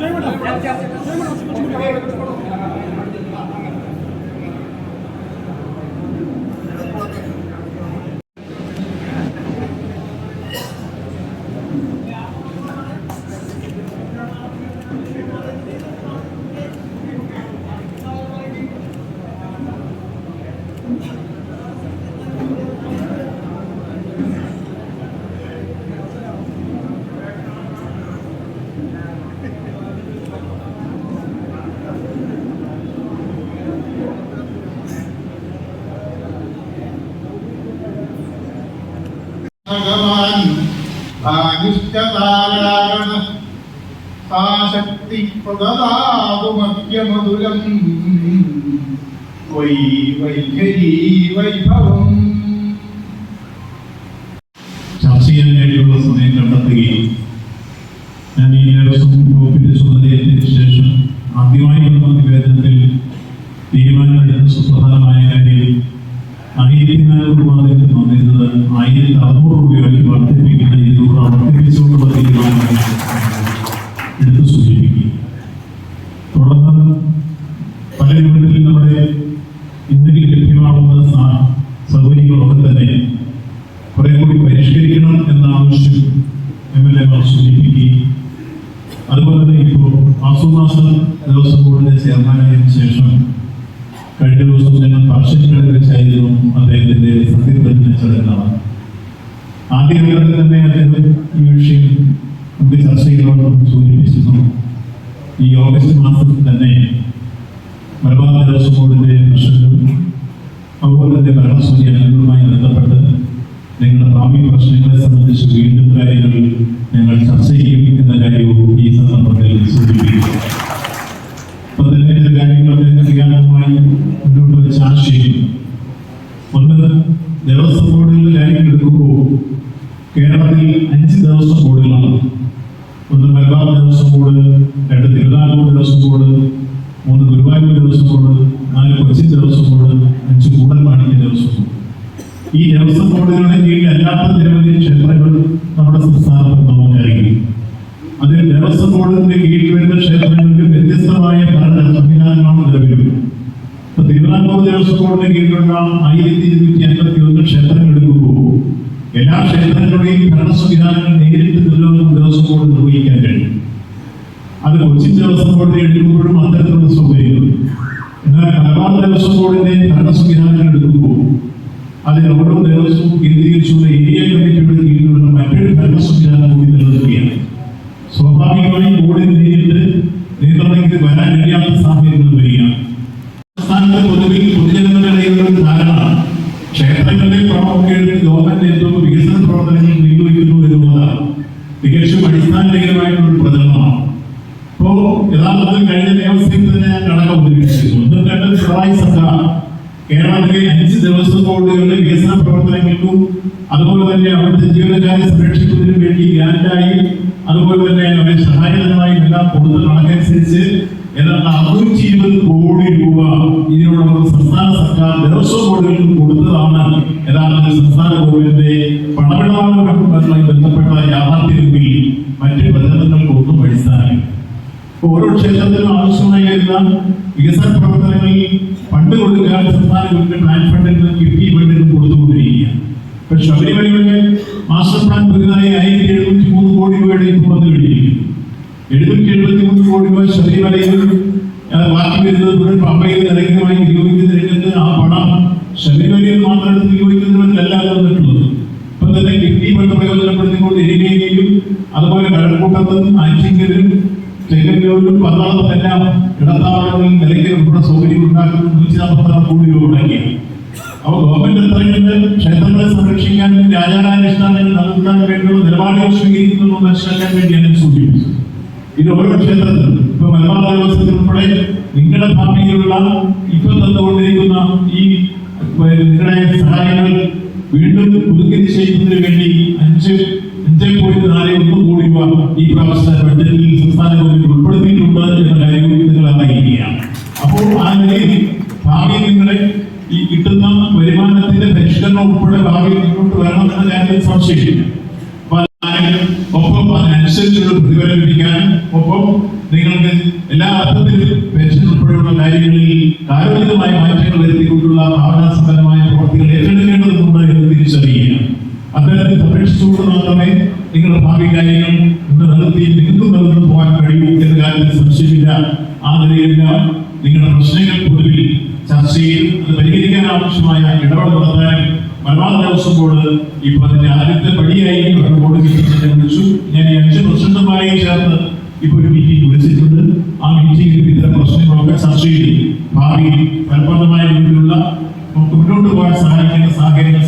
Madam. ഭഗവാൻ ആനിഷ്ടതാരായണ സാശക്തി പ്രദാതുമദ്യമധുരം Y വൈഖരി വൈഭവം. ചർച്ച ചെയ്യാൻ വേണ്ടിയുള്ള സമയം കണ്ടെത്തുകയും ഞാൻ ഈ ദിവസം വകുപ്പിന്റെ ചുമതലയേറ്റതിനു ശേഷം ആദ്യമായി വന്ന നിവേദനത്തിൽ തീരുമാനമെടുത്ത സുപ്രധാനമായ കാര്യം നിരക്ക് വന്നിരുന്നത് ആയിരത്തി അറുന്നൂറ് രൂപയാക്കി വർദ്ധിപ്പിക്കുന്ന ഇരുന്നൂറ് വർദ്ധിപ്പിച്ചുകൊണ്ടുള്ള തീരുമാനങ്ങൾ എടുത്തു സൂചിപ്പിക്കും തുടർന്ന് പല രൂപത്തിൽ നമ്മുടെ ഇന്നലെ ലഭ്യമാകുന്ന സൗകര്യങ്ങളൊക്കെ തന്നെ കുറെ കൂടി പരിഷ്കരിക്കണം എന്ന ആവശ്യം എം എൽ അതുപോലെ തന്നെ ഇപ്പോൾ വാസുമാസം ദേവസ്വം ബോർഡിന്റെ ചെയർമാനായതിനു ശേഷം കഴിഞ്ഞ ദിവസം ഞങ്ങൾ പക്ഷികളെ വെച്ചായിരുന്നു അദ്ദേഹത്തിന്റെ സത്യപ്രതിജ്ഞ ചടങ്ങാണ്. ആദ്യ ആദ്യഘട്ടത്തിൽ തന്നെ അദ്ദേഹം ഈ വിഷയം നമുക്ക് ചർച്ച ചെയ്തോളം സൂചിപ്പിച്ചിരുന്നു. ഈ ഓഗസ്റ്റ് മാസത്തിൽ തന്നെ മലബാർ ദേവസ്വം ബോർഡിന്റെ പ്രശ്നങ്ങളും അതുപോലെ തന്നെ ഭരണസമിതി അംഗങ്ങളുമായി ബന്ധപ്പെട്ട് നിങ്ങളുടെ ഭാവി പ്രശ്നങ്ങളെ സംബന്ധിച്ച് വീണ്ടും കാര്യങ്ങൾ ഞങ്ങൾ ചർച്ച ചെയ്യും എന്ന കാര്യവും ഈ സന്ദർഭത്തിൽ സൂചിപ്പിക്കുന്നു. ക്രിയാത്മകമായി മുന്നോട്ട് വെച്ച ആശയം ഒന്ന് ദേവസ്വം ബോർഡുകളിലെ കാര്യങ്ങൾ എടുക്കുമ്പോൾ കേരളത്തിൽ അഞ്ച് ദേവസ്വം ബോർഡുകളാണ്. ഒന്ന് മലബാർ ദേവസ്വം ബോർഡ് രണ്ട് തിരുവിതാംകൂർ ദേവസ്വം ബോർഡ് മൂന്ന് ഗുരുവായൂർ ദേവസ്വം ബോർഡ് നാല് കൊച്ചി ദേവസ്വം ബോർഡ് അഞ്ച് കൂടൽമാണിക്യ ദേവസ്വം ബോർഡ്. ഈ ദേവസ്വം ബോർഡുകളുടെ കീഴിൽ അല്ലാത്ത നിരവധി ക്ഷേത്രങ്ങൾ നമ്മുടെ സംസ്ഥാനത്ത് നമുക്കറിയും. അതിൽ ദേവസ്വം ബോർഡിന്റെ കീഴിൽ വരുന്ന ക്ഷേത്രങ്ങൾക്ക് വ്യത്യസ്തമായ ഭരണ തിരുവിതാംകൂർ ദേവസ്വം ബോർഡിന്റെ കീഴിലുള്ള ആയിരത്തി ഇരുന്നൂറ്റി അൻപത്തി ഒന്ന് ക്ഷേത്രങ്ങൾ എടുക്കുമ്പോൾ എല്ലാ ക്ഷേത്രങ്ങളുടെയും ഭരണ സംവിധാനങ്ങൾ നേരിട്ട് തിരുവനന്തപുരം ദേവസ്വം ബോർഡ് നിർവഹിക്കാൻ കഴിയും. അത് കൊച്ചിൻ ദേവസ്വം ബോർഡിനെ എടുക്കുമ്പോഴും അത്തരത്തിലുള്ള സൗകര്യങ്ങൾ. എന്നാൽ മലബാർ ദേവസ്വം ബോർഡിന്റെ ഭരണ സംവിധാനങ്ങൾ എടുക്കുമ്പോൾ അതിൽ ഓരോ ദേവസ്വവും കേന്ദ്രീകരിച്ചുള്ള ഏരിയ കമ്മിറ്റിയുടെ കീഴിലുള്ള മറ്റൊരു ഭരണ സംവിധാനം കൂടി നിലനിൽക്കുകയാണ് സ്വാഭാവികമായും ബോർഡിന് നേരിട്ട് നിയന്ത്രണത്തിൽ വരാൻ കഴിയാത്ത സാഹചര്യങ്ങൾ വരികയാണ് സംസ്ഥാനത്തെ പൊതുവിൽ പൊതുജനങ്ങളുടെ ഇടയിലുള്ള ഒരു ധാരണ ക്ഷേത്രങ്ങളുടെ പണമൊക്കെ എടുത്ത് ഗവൺമെന്റ് എന്തോ വികസന പ്രവർത്തനങ്ങൾ നിർവഹിക്കുന്നു എന്നുള്ളതാണ് തികച്ചും അടിസ്ഥാനരഹിതമായിട്ടുള്ള ഒരു പ്രചരണമാണ് ഇപ്പോ യഥാർത്ഥത്തിൽ കഴിഞ്ഞ നിയമസഭയിൽ തന്നെ ഞാൻ കണക്ക് അവതരിപ്പിച്ചിരുന്നു ഒന്നും രണ്ട് പിണറായി സർക്കാർ ബോർഡുകളുടെ വികസന പ്രവർത്തനങ്ങൾക്കും അതുപോലെ തന്നെ അവിടുത്തെ ജീവനക്കാരെ സംരക്ഷിക്കുന്നതിനും വേണ്ടി ഗ്രാൻഡായി അതുപോലെ തന്നെ അവരെ സഹായകരമായി എല്ലാം കൊടുത്ത കണക്കനുസരിച്ച് ഏതാണ്ട് അറുന്നൂറ്റി ഇരുപത് കോടി രൂപ ഇതിനോടൊപ്പം സംസ്ഥാന സർക്കാർ ദേവസ്വം ബോർഡുകൾക്ക് കൊടുത്തതാണ്. യഥാർത്ഥത്തിൽ സംസ്ഥാന ഗവൺമെന്റിന്റെ പണമിടപാടുമായി ബന്ധപ്പെട്ട യാഥാർത്ഥ്യത്തിൽ മറ്റ് പ്രചരണങ്ങൾക്കൊന്നും അടിസ്ഥാനമില്ല. ഓരോ ക്ഷേത്രത്തിനും ആവശ്യമായി വരുന്ന വികസന പ്രവർത്തനങ്ങളിൽ ഫണ്ട് കൊടുക്കാൻ സംസ്ഥാന ഗവൺമെന്റ് പ്ലാൻ ഫണ്ടിൽ നിന്ന് കിഫ്ബി ഫണ്ടിൽ നിന്ന് കൊടുത്തുകൊണ്ടിരിക്കുകയാണ്. ഇപ്പൊ ശബരിമലയുടെ മാസ്റ്റർ പ്ലാൻ പുതുതായി ആയിരത്തി എഴുന്നൂറ്റി മൂന്ന് കോടി രൂപയുടെ ഇപ്പോൾ വന്നു കഴിഞ്ഞിരിക്കുന്നു. എഴുന്നൂറ്റി എഴുപത്തി മൂന്ന് കോടി രൂപ ശബരിമലയിൽ ബാക്കി വരുന്നത് മുഴുവൻ പമ്പയിൽ നിരന്തരമായി ഉപയോഗിക്കുന്നതിനെ ആ പണം ശബരിമലയിൽ മാത്രം എടുത്ത് വിനിയോഗിക്കുന്നതിനല്ല വന്നിട്ടുള്ളത്. ഇപ്പൊ തന്നെ കിഫ്ബി ഫണ്ട് പ്രയോജനപ്പെടുത്തിക്കൊണ്ട് ഇരിക്കുകയും അതുപോലെ കഴക്കൂട്ടത്തും ആറ്റിങ്ങലും പത്താമതും എല്ലാം ഇടത്താവളങ്ങളിൽ നിലയ്ക്ക് ഉൾപ്പെടെ സൗകര്യം ഉണ്ടാക്കുന്ന നൂറ്റി നാൽപ്പത്താറ് കോടി രൂപ ഉണ്ടാക്കിയാണ് അപ്പോൾ ഗവൺമെന്റ് എത്രയുണ്ട്? ക്ഷേത്രങ്ങളെ സംരക്ഷിക്കാൻ വേണ്ടി ആചാരാനുഷ്ഠാനങ്ങൾ നടത്താൻ വേണ്ടിയുള്ള നിലപാടുകൾ സ്വീകരിക്കുന്നു മനസ്സിലാക്കാൻ വേണ്ടി ഞാൻ സൂചിപ്പിച്ചു. ഇത് ഓരോ ക്ഷേത്രത്തിലും. ഇപ്പൊ മലബാർ ദേവസ്വത്തിൽ ഉൾപ്പെടെ നിങ്ങളുടെ ഭാവിയിലുള്ള ഇപ്പൊ തന്നുകൊണ്ടിരിക്കുന്ന ഈ നിങ്ങളുടെ സഹായങ്ങൾ വീണ്ടും പുതുക്കി നിശ്ചയിക്കുന്നതിന് വേണ്ടി അഞ്ച് അഞ്ച് പോയിന്റ് ഈ വരുമാനത്തിന്റെ പരിഷ്കരണം ഉൾപ്പെടെ ഭാവിയിൽ മുന്നോട്ട് എന്ന കാര്യത്തിൽ സംശയമില്ല. ഒപ്പം അതിനനുസരിച്ചുള്ള പ്രതിഫലം ലഭിക്കാൻ ഒപ്പം നിങ്ങൾക്ക് എല്ലാ അർത്ഥത്തിലും പെൻഷൻ ഉൾപ്പെടെയുള്ള കാര്യങ്ങളിൽ മാറ്റങ്ങൾ വരുത്തിക്കൊണ്ടുള്ള പ്രവർത്തികൾ ഏറ്റെടുക്കേണ്ടതുണ്ട് അത്തരത്തിൽ സംരക്ഷിച്ചുകൊണ്ട് മാത്രമേ നിങ്ങളുടെ ഭാവി കാര്യങ്ങൾ നിർത്തി നിങ്ങൾക്ക് നിലനിന്ന് പോകാൻ കഴിയൂ എന്ന കാര്യത്തിൽ സംശയമില്ല. ആ നിലയിലെല്ലാം നിങ്ങളുടെ പ്രശ്നങ്ങൾ പൊതുവിൽ ചർച്ച ചെയ്ത് അത് പരിഹരിക്കാൻ ആവശ്യമായ ഇടപെടൽ നടത്താനും മലബാർ ദേവസ്വം ബോർഡ് ഇപ്പോൾ അതിന്റെ ആദ്യത്തെ പടിയായി ബോർഡ് വിളിച്ചു. ഞാൻ ഈ അഞ്ച് പ്രസിഡന്റുമാരെയും ചേർന്ന് ഇപ്പോൾ ഒരു മീറ്റിംഗ് വിളിച്ചിട്ടുണ്ട്. ആ മീറ്റിംഗിൽ ഇത്തരം പ്രശ്നങ്ങളൊക്കെ ചർച്ച ചെയ്ത്. ഭാവിയിൽ ഫലപ്രദമായ രീതിയിലുള്ള മുന്നോട്ട് പോകാൻ സഹായിക്കുന്ന സാഹചര്യങ്ങൾ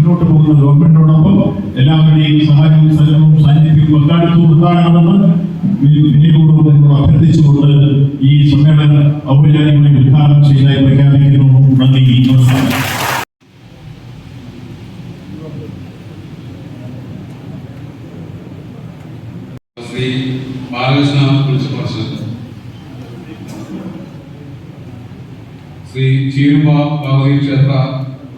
മുന്നോട്ട് പോകുന്ന ഗവൺമെന്റിനോടൊപ്പം എല്ലാവരുടെയും സഹായവും സഹകരണവും സാന്നിധ്യവും പങ്കാളിത്തവും ഉണ്ടാകണമെന്ന് വിനയപൂർവം അഭ്യർത്ഥിച്ചുകൊണ്ട് ഈ സമ്മേളനം ഔപചാരികമായി ഉദ്ഘാടനം ചെയ്തതായി പ്രഖ്യാപിക്കുന്നു. നന്ദി. നമസ്കാരം. ശ്രീ ബാലകൃഷ്ണ പ്രിൻസിപ്പൽ ശ്രീ ചീരുമ്പ ഭഗവതി ക്ഷേത്ര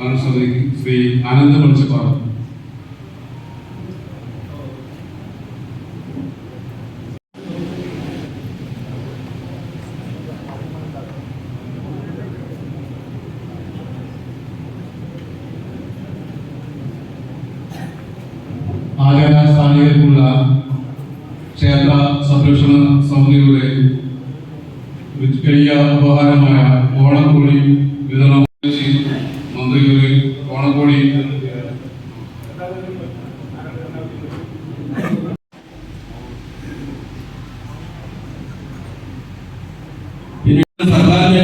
ഭരണസമിതി ശ്രീ ആനന്ദ പ്രിൻസിപ്പാൾ ആചാര സ്ഥാനികർക്കുള്ള ക്ഷേത്ര സംരക്ഷണ സമിതിയുടെ വലിയ ഉപഹാരമായ ഓണക്കോടി വിതരണം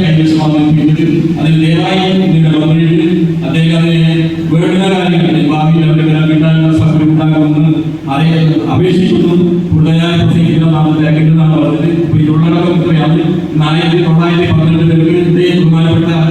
സർക്കാരിനെ കൈവശം വന്നിട്ട് അതിൽ ദയവായി നിങ്ങളുടെ വന്നിട്ട് അദ്ദേഹം അതിനെ വേണ്ടുന്ന കാര്യങ്ങൾ ഭാവിയിൽ അവരുടെ കിട്ടാനുള്ള സൗകര്യം ഉണ്ടാകുമെന്ന് അറിയാൻ അപേക്ഷിക്കുന്നു കൂടുതലായി പ്രസംഗിക്കുന്നതാണ് ലേഖനാണ് പറഞ്ഞത് ഇപ്പൊ ഈ ഇത്രയാണ് നാലായിരത്തി തൊള്ളായിരത്തി പന്ത്രണ്ട് ബഹുമാനപ്പെട്ട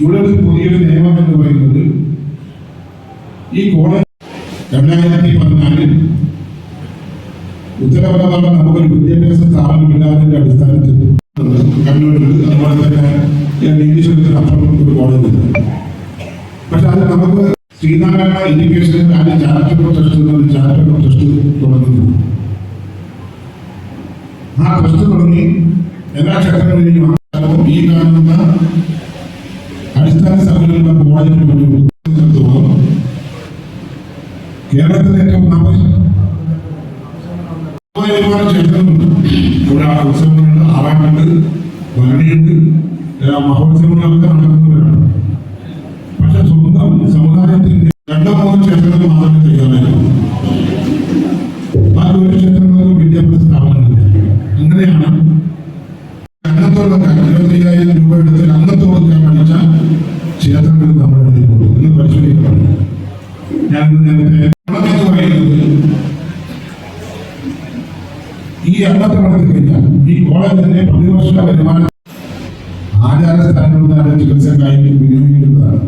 ഇവിടെ ഒരു പുതിയൊരു നിയമം എന്ന് പറയുന്നത് ഈ കോളേജ് രണ്ടായിരത്തി പതിനാലിൽ ഉത്തരവാദിത്തം നമുക്കൊരു വിദ്യാഭ്യാസ സ്ഥാപനമില്ലാതിന്റെ അടിസ്ഥാനത്തിൽ കണ്ണൂരിൽ അതുപോലെ തന്നെ നീലീശ്വരത്തിന് അപ്പുറം ഒരു കോളേജ് ഉണ്ട്. പക്ഷെ അത് നമുക്ക് Sreenarayana education and charitable trust എന്നൊരു ചാരിറ്റബിൾ ട്രസ്റ്റ് തുടങ്ങുന്നു. ആ ട്രസ്റ്റ് തുടങ്ങി എല്ലാ ക്ഷേത്രങ്ങളിലെയും എല്ലാ മഹോത്സവങ്ങളൊക്കെ നടക്കുന്നവരാണ്. പക്ഷെ സ്വന്തം സമുദായത്തിന്റെ രണ്ടോ മൂന്നോ ക്ഷേത്രങ്ങൾ മാത്രമേ തയ്യാറായിട്ടുള്ളൂ ബാക്കി ഒരു ക്ഷേത്രങ്ങളൊന്നും വിദ്യാഭ്യാസ സ്ഥാപനമില്ല. അങ്ങനെയാണ് അംഗത്തോടൊക്കെ ഇരുപത്തയ്യായിരം രൂപ എടുത്ത് അംഗത്തോടൊക്കെ പഠിച്ച ക്ഷേത്രങ്ങൾ നമ്മൾ എഴുതിയിട്ടുള്ളൂ ഇന്ന് പരിശോധിക്കണം. ഞാൻ നേരത്തെ പറയുന്നത് ഈ അന്നത്തെ കഴിഞ്ഞാൽ ഈ കോളേജിന്റെ പ്രതിവർഷ വരുമാനം ആചാര സ്ഥാനങ്ങളുടെ ചികിത്സക്കായി വിനിയോഗിക്കുന്നതാണ്.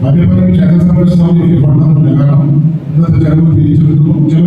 പലപ്പോഴും പല ക്ഷേത്ര സംരക്ഷണ സമിതിക്ക് ഫണ്ടൊന്നുമില്ല കാരണം ഇന്നത്തെ ചെലവ് തിരിച്ചെടുക്കുന്നു. ചില